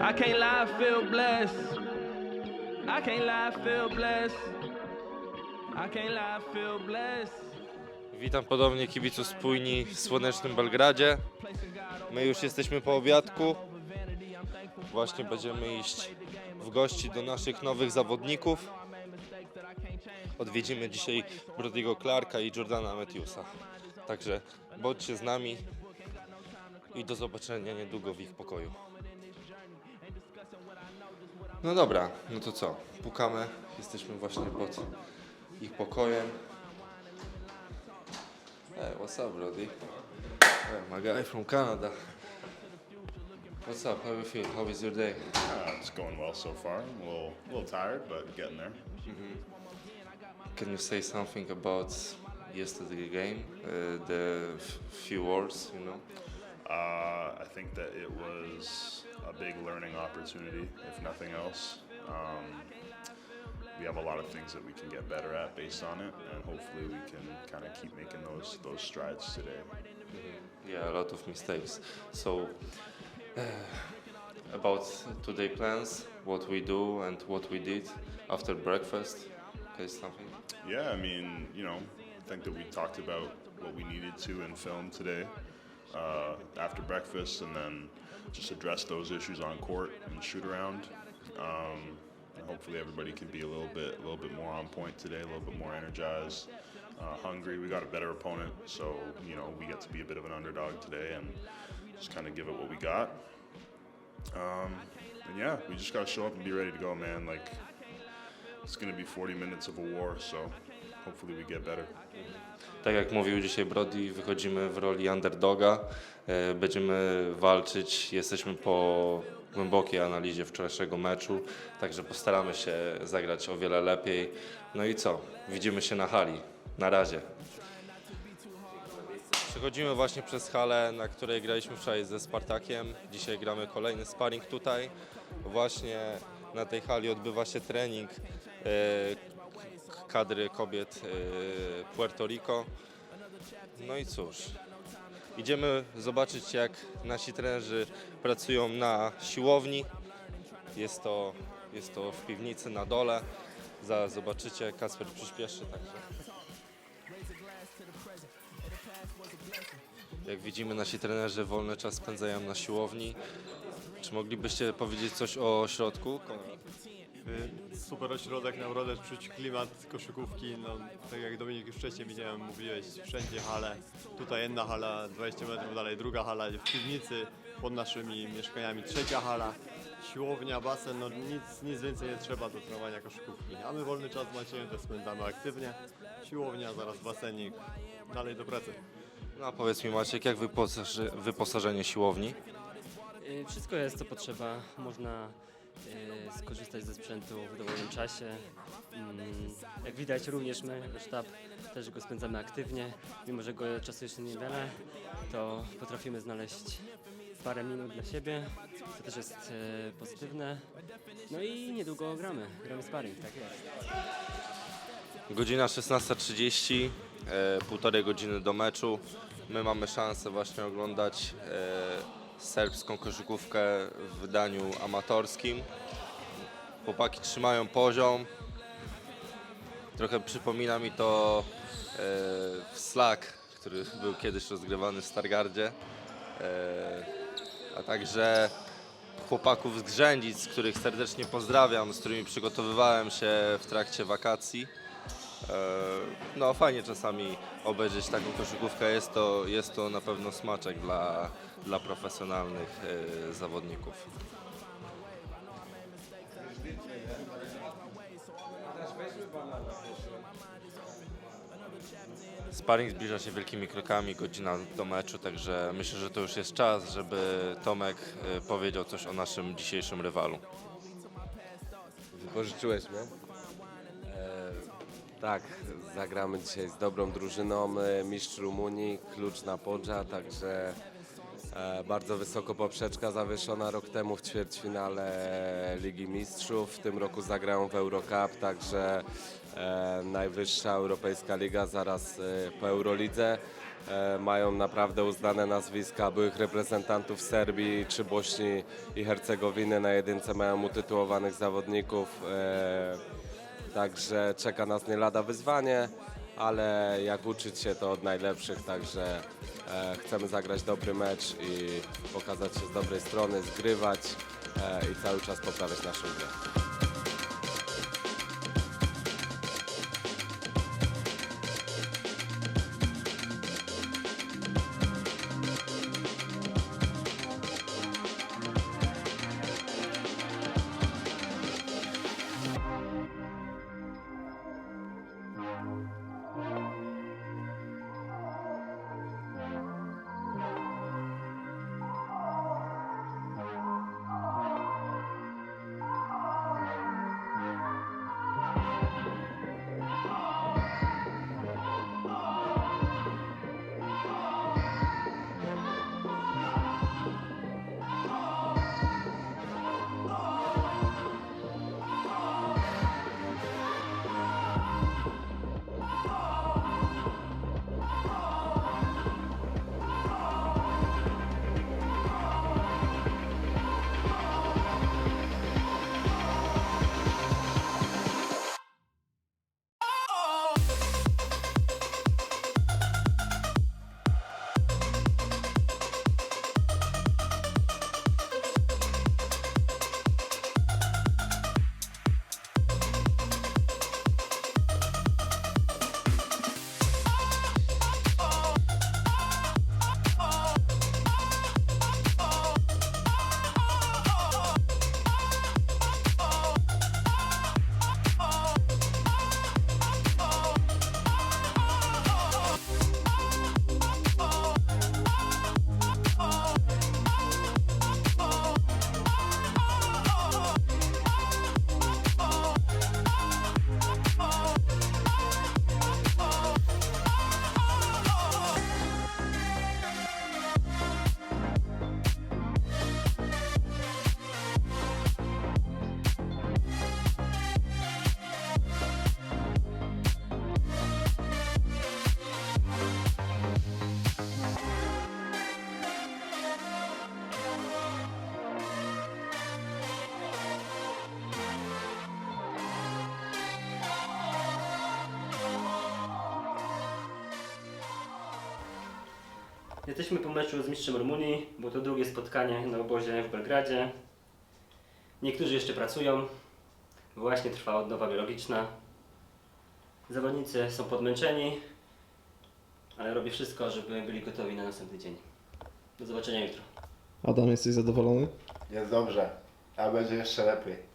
I can't lie, I feel blessed. I can't lie, I feel blessed. I can't lie, I feel blessed. Witam ponownie kibiców spójni w słonecznym Belgradzie. My już jesteśmy po obiadku. Właśnie będziemy iść w gości do naszych nowych zawodników. Odwiedzimy dzisiaj Brody'ego Clarka i Jordana Matthewsa. Także bądźcie z nami i do zobaczenia niedługo w ich pokoju. No dobra, no to co? Pukamy. Jesteśmy właśnie pod ich pokojem. Hey, what's up, Brody? Hey, my guy from Canada. What's up? How you feel? How is your day? Uh, it's going well so far. I'm a little, a little tired, but getting there. Can you say something about yesterday game? Uh, the few words, you know. Uh, I think that it was a big learning opportunity, if nothing else. Um, we have a lot of things that we can get better at based on it, and hopefully we can kind of keep making those those strides today. Yeah, a lot of mistakes. So, uh, about today plans, what we do and what we did after breakfast. Okay, something. Yeah, I mean, you know, I think that we talked about what we needed to in film today uh, after breakfast, and then just address those issues on court and shoot around. Um, and hopefully, everybody can be a little bit, a little bit more on point today, a little bit more energized, uh, hungry. We got a better opponent, so you know we get to be a bit of an underdog today, and just kind of give it what we got. Um, and yeah, we just got to show up and be ready to go, man. Like it's going to be 40 minutes of a war, so hopefully we get better. Tak jak mówił dzisiaj Brody, wychodzimy w roli underdoga, e, będziemy walczyć, jesteśmy po głębokiej analizie wczorajszego meczu, także postaramy się zagrać o wiele lepiej. No i co? Widzimy się na hali. Na razie. Przechodzimy właśnie przez halę, na której graliśmy wczoraj ze Spartakiem. Dzisiaj gramy kolejny sparring tutaj. Właśnie na tej hali odbywa się trening kadry kobiet e, Puerto Rico. No i cóż, idziemy zobaczyć jak nasi trenerzy pracują na siłowni. Jest to, jest to w piwnicy na dole. Zaraz zobaczycie, Kasper przyspieszy także. Jak widzimy, nasi trenerzy wolny czas spędzają na siłowni. Czy moglibyście powiedzieć coś o środku? Super ośrodek, naprawdę czuć klimat koszykówki, no, tak jak Dominik już wcześniej widziałem, mówiłeś, wszędzie hale, tutaj jedna hala, 20 metrów dalej druga hala, w piwnicy pod naszymi mieszkaniami trzecia hala, siłownia, basen, no nic, nic więcej nie trzeba do trenowania koszykówki, a my wolny czas z Maciejem też spędzamy aktywnie, siłownia, zaraz basenik, dalej do pracy. No a powiedz mi Maciek, jak wyposażenie siłowni? Y, Wszystko jest, co potrzeba. Można skorzystać ze sprzętu w dowolnym czasie. Mm, Jak widać, również my jako sztab też go spędzamy aktywnie. Mimo, że go czasu jeszcze niewiele, to potrafimy znaleźć parę minut dla siebie, co też jest y, pozytywne. No i niedługo gramy. Gramy sparring, tak jest. Godzina 16.30, e, półtorej godziny do meczu. My mamy szansę właśnie oglądać e, serbską koszykówkę w wydaniu amatorskim. Chłopaki trzymają poziom. Trochę przypomina mi to e, Slack, który był kiedyś rozgrywany w Stargardzie. E, a także chłopaków z Grzędzic, których serdecznie pozdrawiam, z którymi przygotowywałem się w trakcie wakacji. E, No fajnie czasami obejrzeć taką koszykówkę, jest to, jest to na pewno smaczek dla, dla profesjonalnych e, zawodników. Sparring zbliża się wielkimi krokami, godzina do meczu, także myślę, że to już jest czas, żeby Tomek e, powiedział coś o naszym dzisiejszym rywalu. Wypożyczyłeś mnie? Tak, zagramy dzisiaj z dobrą drużyną. E, mistrz Rumunii, klucz na Podża, także e, bardzo wysoko poprzeczka zawieszona rok temu w ćwierćfinale Ligi Mistrzów. W tym roku zagrają w Eurocup, także e, najwyższa europejska liga zaraz e, po Eurolidze. e, mają naprawdę uznane nazwiska byłych reprezentantów Serbii czy Bośni i Hercegowiny. Na jedynce mają utytułowanych zawodników. Także czeka nas nie lada wyzwanie, ale jak uczyć się to od najlepszych, także e, chcemy zagrać dobry mecz i pokazać się z dobrej strony, zgrywać e, i cały czas poprawiać naszą grę. Jesteśmy po meczu z mistrzem Rumunii. Było to drugie spotkanie na obozie w Belgradzie. Niektórzy jeszcze pracują. Właśnie trwa odnowa biologiczna. Zawodnicy są podmęczeni, ale robię wszystko, żeby byli gotowi na następny dzień. Do zobaczenia jutro. Adam, jesteś zadowolony? Jest dobrze, a będzie jeszcze lepiej.